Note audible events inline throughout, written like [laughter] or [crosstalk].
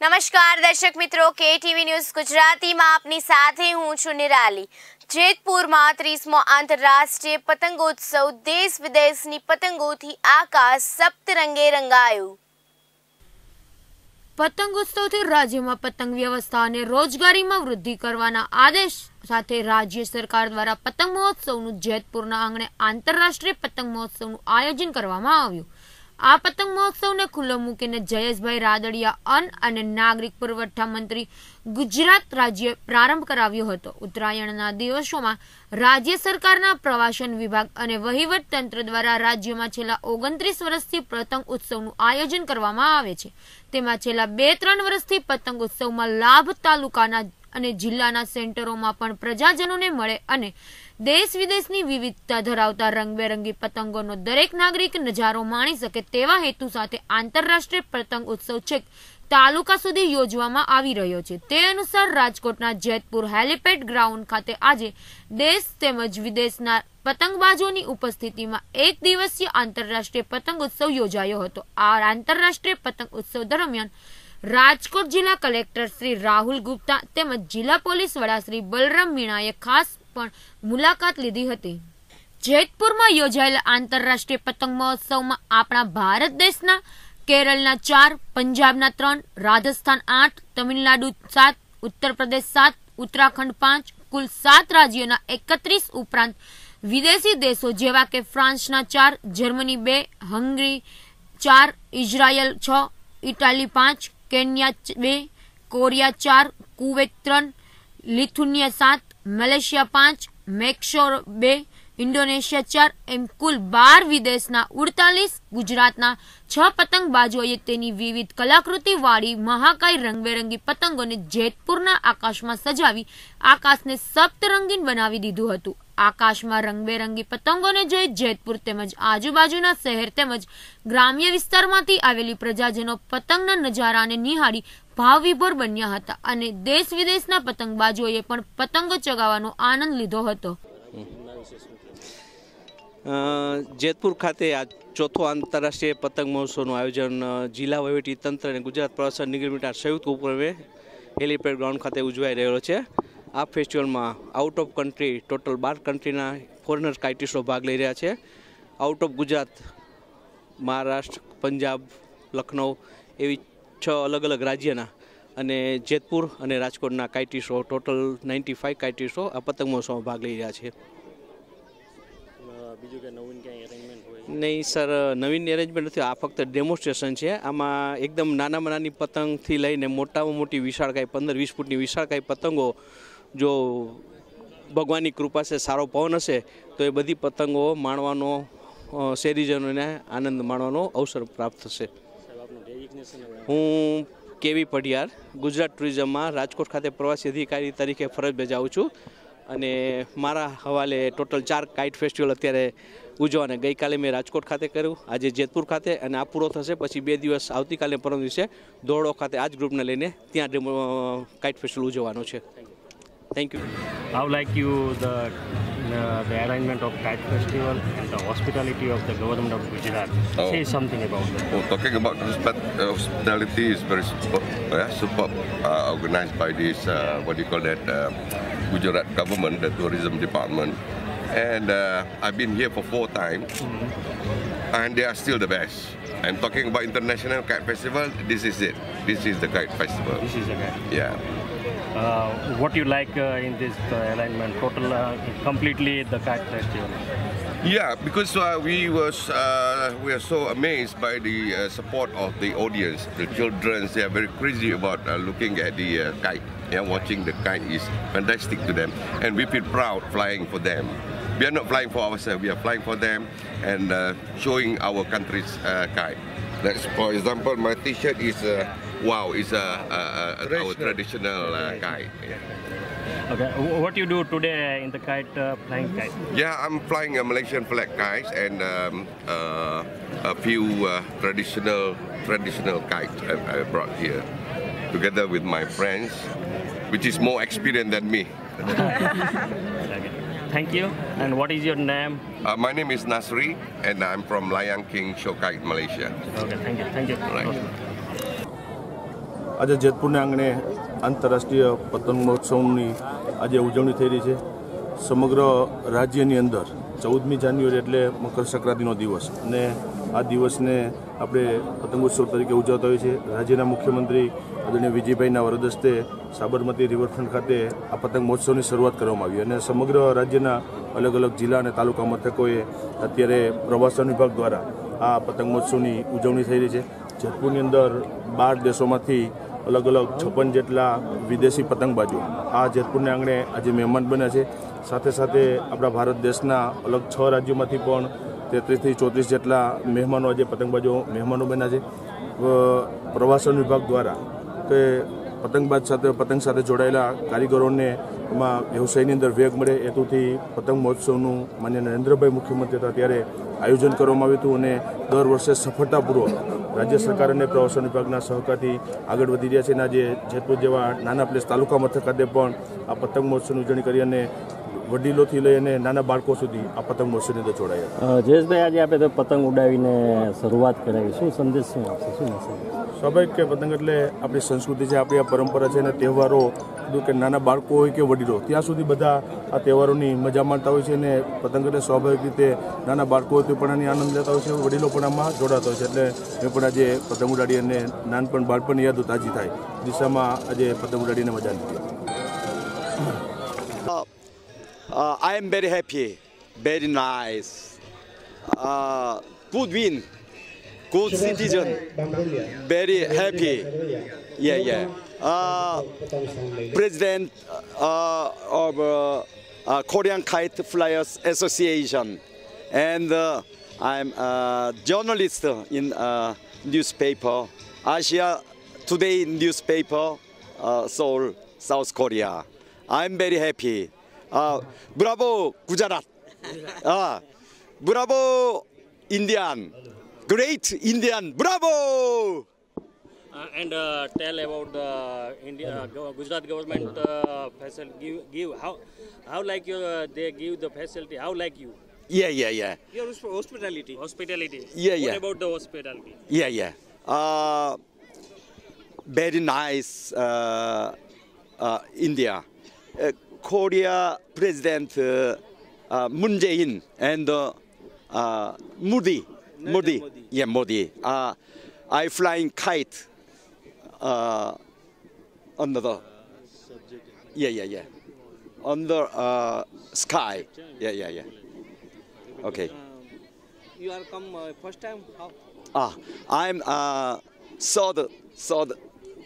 નમસ્કાર દર્શક મિત્રો કે ટીવી ન્યૂઝ ગુજરાતીમાં આપની સાથે હું છું નિરાલી. જેતપુરમાં ત્રીસમો આંતરરાષ્ટ્રીય પતંગોત્સવ દેશ વિદેશની પતંગોથી આકાશ સપ્તરંગે રંગાયું. પતંગોત્સવથી રાજ્યમાં પતંગ વ્યવસ્થા અને રોજગારીમાં વૃદ્ધિ કરવાના આદેશ સાથે રાજ્ય સરકાર દ્વારા પતંગ મહોત્સવનું જેતપુરના આંગણે આંતરરાષ્ટ્રીય પતંગ મહોત્સવનું આયોજન કરવામાં આવ્યું. આ પતંગ મહોત્સવને ખુલ્લો મૂકીને જયેશભાઈ રાદડિયા અન્ન અને નાગરિક પુરવઠા મંત્રી ગુજરાત રાજ્ય પ્રારંભ કરાવ્યો હતો. ઉત્તરાયણના દિવસોમાં રાજ્ય સરકારના પ્રવાસન વિભાગ અને વહીવટ તંત્ર દ્વારા રાજ્યમાં છેલ્લા ઓગણત્રીસ વર્ષથી પતંગ ઉત્સવનું આયોજન કરવામાં આવે છે. તેમાં છેલ્લા બે ત્રણ વર્ષથી પતંગ ઉત્સવમાં લાભ તાલુકાના અને જિલ્લાના સેન્ટરોમાં પણ પ્રજાજનોને મળે અને દેશ વિદેશની વિવિધતા ધરાવતા રંગબેરંગી પતંગોનો દરેક નાગરિક નજારો માણી શકે તેવા હેતુ સાથે આંતરરાષ્ટ્રીય પતંગ ઉત્સવ છેક તાલુકા સુધી યોજવામાં આવી રહ્યો છે. તે અનુસાર રાજકોટના જેતપુર હેલિપેડ ગ્રાઉન્ડ ખાતે આજે દેશ તેમજ વિદેશના પતંગબાજોની ઉપસ્થિતિમાં એક દિવસીય આંતરરાષ્ટ્રીય પતંગ ઉત્સવ યોજાયો હતો. આ આંતરરાષ્ટ્રીય પતંગ ઉત્સવ દરમિયાન રાજકોટ જિલ્લા કલેક્ટર શ્રી રાહુલ ગુપ્તા તેમજ જિલ્લા પોલીસ વડા શ્રી બલરામ મીણાએ ખાસ પણ મુલાકાત લીધી હતી. જેતપુરમાં યોજાયેલા આંતરરાષ્ટ્રીય પતંગ મહોત્સવમાં આપણા ભારત દેશના કેરળના ચાર, પંજાબના ત્રણ, રાજસ્થાન આઠ, તમિલનાડુ સાત ઉત્તર પ્રદેશ સાત, ઉત્તરાખંડ પાંચ, કુલ સાત રાજ્યોના એકત્રીસ ઉપરાંત વિદેશી દેશો જેવા કે ફ્રાન્સના ચાર, જર્મની બે, હંગરી ચાર, ઇઝરાયલ છ, ઇટાલી પાંચ કેન્યા બે કોરિયા ચાર કુવેત ત્રણ લિથુનિયા સાત, મલેશિયા પાંચ, મેક્સોર બે ઇન્ડોનેશિયા ચાર એમ કુલ બાર વિદેશના ઉડતાલીસ, ગુજરાતના છ પતંગબાજોએ તેની વિવિધ કલાકૃતિ વાળી મહાકાય રંગબેરંગી પતંગોને જેતપુરના આકાશમાં સજાવી આકાશને સપ્તરંગીન બનાવી દીધું હતું. આકાશમાં રંગબેરંગી પતંગોને જોઈ જેતપુર તેમજ આજુબાજુના શહેર તેમજ ગ્રામ્ય વિસ્તારમાંથી આવેલી પ્રજાજનો પતંગના નજારાને નિહાળી ભાવવિભોર બન્યા હતા અને દેશ વિદેશના પતંગબાજોએ પણ પતંગો ચગાવવાનો આનંદ લીધો હતો. જેતપુર ખાતે આ ચોથો આંતરરાષ્ટ્રીય પતંગ મહોત્સવનું આયોજન જિલ્લા વહીવટી તંત્ર અને ગુજરાત પ્રવાસન નિગમ સંયુક્ત ઉપક્રમે હેલીપેડ ગ્રાઉન્ડ ખાતે ઉજવાઈ રહ્યો છે. આ ફેસ્ટિવલમાં આઉટ ઓફ કન્ટ્રી ટોટલ બાર કન્ટ્રીના ફોરેનર્સ કાઇટિસ્ટો ભાગ લઈ રહ્યા છે. આઉટ ઓફ ગુજરાત મહારાષ્ટ્ર પંજાબ લખનઉ એવી છ અલગ અલગ રાજ્યના અને જેતપુર અને રાજકોટના કાઇટિસ્ટો ટોટલ નાઇન્ટી ફાઇવ કાઇટિસ્ટો આ પતંગ મહોત્સવમાં ભાગ લઈ રહ્યા છે. બીજું કે નવીન ક્યાંય અરેન્જમેન્ટ હોય? નહીં સર નવીન એરેન્જમેન્ટ નથી આ ફક્ત ડેમોન્સ્ટ્રેશન છે. આમાં એકદમ નાનામાં નાની પતંગથી લઈને મોટામાં મોટી વિશાળકાય પંદર વીસ ફૂટની વિશાળકાય પતંગો જો ભગવાનની કૃપા છે, સારો પવન હશે, તો એ બધી પતંગો માણવાનો શેરીજનોને આનંદ માણવાનો અવસર પ્રાપ્ત થશે. હું કેવી પઢિયાર, ગુજરાત ટુરિઝમમાં રાજકોટ ખાતે પ્રવાસી અધિકારી તરીકે ફરજ બજાવું છું અને મારા હવાલે ટોટલ ચાર કાઇટ ફેસ્ટિવલ અત્યારે ઉજવવાને ગઈકાલે મેં રાજકોટ ખાતે કર્યું, આજે જેતપુર ખાતે અને આ પૂરો થશે, પછી બે દિવસ આવતીકાલે પરમ દિવસે ધોરડો ખાતે આ જ ગ્રુપને લઈને ત્યાં કાઇટ ફેસ્ટિવલ ઉજવવાનો છે. Thank you. How like you the uh, the arrangement of Kite Festival and the hospitality of the government of Gujarat. Oh. Say something about that. Oh, talking about hospitality is very superb, yeah, superb uh, organized by this, uh, what do you call that, uh, Gujarat government, the tourism department. And uh, I've been here for four times, mm -hmm. and they are still the best. I'm talking about International Kite Festival, this is it. This is the Kite Festival. This is the Kite. Yeah. Uh, what you like uh, in this uh, alignment? Total, completely the Kite Festival. Yeah, because we was we are so amazed by the support of the audience. The children they are very crazy about looking at the kite. Yeah, watching the kite is fantastic to them, and we feel proud flying for them. We are not flying for ourselves; we are flying for them and uh, showing our country's uh, kite. That's, for example, my T-shirt is uh, wow, is a, uh, uh, our traditional uh, kite. Yeah. Okay. What you do today in the kite uh, flying kite? Yeah, I'm flying a Malaysian flag kites and um, uh, a few uh, traditional traditional kites I, I brought here, together with my friends, which is more experienced than me. [laughs] Thank you. And what is your name? Uh, my name is Nasri, and I'm from Layang King Shokite, Malaysia. Okay. Thank you. Thank you. Right. આજે જેતપુરના આંગણે આંતરરાષ્ટ્રીય પતંગ મહોત્સવની આજે ઉજવણી થઈ રહી છે. સમગ્ર રાજ્યની અંદર ચૌદમી જાન્યુઆરી એટલે મકર સંક્રાંતિનો દિવસ અને આ દિવસને આપણે પતંગોત્સવ તરીકે ઉજવતા હોઈએ છીએ. રાજ્યના મુખ્યમંત્રી આદરણીય વિજયભાઈના વરદસ્તે સાબરમતી રિવરફ્રન્ટ ખાતે આ પતંગ મહોત્સવની શરૂઆત કરવામાં આવી અને સમગ્ર રાજ્યના અલગ અલગ જિલ્લા અને તાલુકા મથકોએ અત્યારે પ્રવાસન વિભાગ દ્વારા આ પતંગ મહોત્સવની ઉજવણી થઈ રહી છે. જેતપુરની અંદર બાર દેશોમાંથી અલગ અલગ છપ્પન જેટલા વિદેશી પતંગબાજો આ જેતપુરના આંગણે આજે મહેમાન બન્યા છે. સાથે સાથે આપણા ભારત દેશના અલગ છ રાજ્યોમાંથી પણ તેત્રીસથી ચોત્રીસ જેટલા મહેમાનો આજે પતંગબાજો મહેમાનો બન્યા છે. પ્રવાસન વિભાગ દ્વારા કે પતંગબાજ સાથે પતંગ સાથે જોડાયેલા કારીગરોને એમાં વ્યવસાયની અંદર વેગ મળે હેતુથી પતંગ મહોત્સવનું માન્ય નરેન્દ્રભાઈ મુખ્યમંત્રી હતા, ત્યારે આયોજન કરવામાં આવ્યું હતું અને દર વર્ષે સફળતાપૂર્વક રાજ્ય સરકાર અને પ્રવાસન વિભાગના સહકારથી આગળ વધી રહ્યા છે. અને આજે જેતપુર જેવા નાના પ્લેસ તાલુકા મથક ખાતે પણ આ પતંગ મહોત્સવની ઉજવણી કરી અને વડીલોથી લઈ અને નાના બાળકો સુધી આ પતંગ મહોત્સવની અંદર જોડાયા જયેશભાઈ આજે આપણે તો પતંગ ઉડાવીને શરૂઆત કરાવી. શું સંદેશ શું આપશે? શું સ્વાભાવિક કે પતંગ એટલે આપણી સંસ્કૃતિ છે આપણી આ પરંપરા છે અને તહેવારો કે નાના બાળકો હોય કે વડીલો ત્યાં સુધી બધા આ તહેવારોની મજા માણતા હોય છે અને પતંગ એટલે સ્વાભાવિક રીતે નાના બાળકો હોય તો પણ આની આનંદ લેતા હોય છે વડીલો પણ આમાં જોડાતા હોય છે. એટલે મેં પણ આજે પતંગ ઉડાડી અને નાનપણ બાળપણ યાદો તાજી થાય. દિશામાં આજે પતંગ ઉડાડીને મજા લીધી Uh, I am very happy, very nice. Uh, good win, good citizen, very happy. Yeah, yeah. Uh, President uh, of uh, uh, Korean Kite Flyers Association, and uh, I'm a journalist in newspaper, Asia Today newspaper, uh, Seoul, South Korea. I'm very happy. Uh, bravo, Gujarat. Uh, bravo, Indian. Great Indian. Bravo! Uh, and uh, tell about the India, uh, Gujarat government uh, facility. Give, give how how like you, uh, they give the facility. How like you? Yeah, yeah, yeah. Your hospitality. Hospitality. Yeah, what yeah. about the hospitality? Yeah, yeah. Uh, very nice, uh, uh, India. Korea President uh, uh, Moon Jae-in and uh, uh, Modi. Modi. Yeah, Modi. Uh, I flying kite uh, under the. Yeah, yeah, yeah. Under uh, sky. Yeah, yeah, yeah. Okay. You are come uh, first time? How? Ah, I'm uh, third, third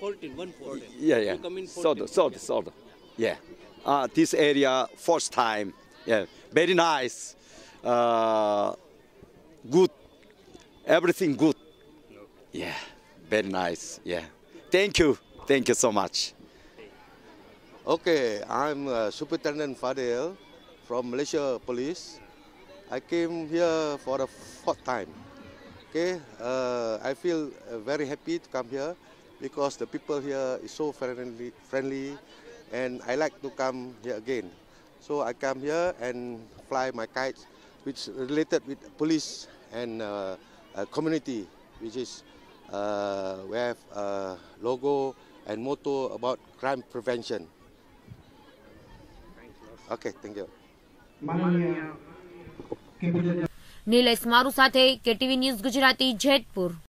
14, 1 14. Yeah, yeah. You come in Sold, 14. sold, sold. Yeah. Uh, this area first time. Yeah. Very nice. Uh, good. Everything good. Yeah. Very nice. Yeah. Thank you. Thank you so much. Okay, I'm uh, Superintendent Fadil from Malaysia Police. I came here for the fourth time. Okay, uh, I feel uh, very happy to come here because the people here is so friendly, friendly, and I like to come here again. So I come here and fly my kites, which related with police and uh, uh, community, which is uh, we have a logo and motto about crime prevention. Okay, thank you. Nilesh મારુ સાથે KTV news Gujarati Jetpur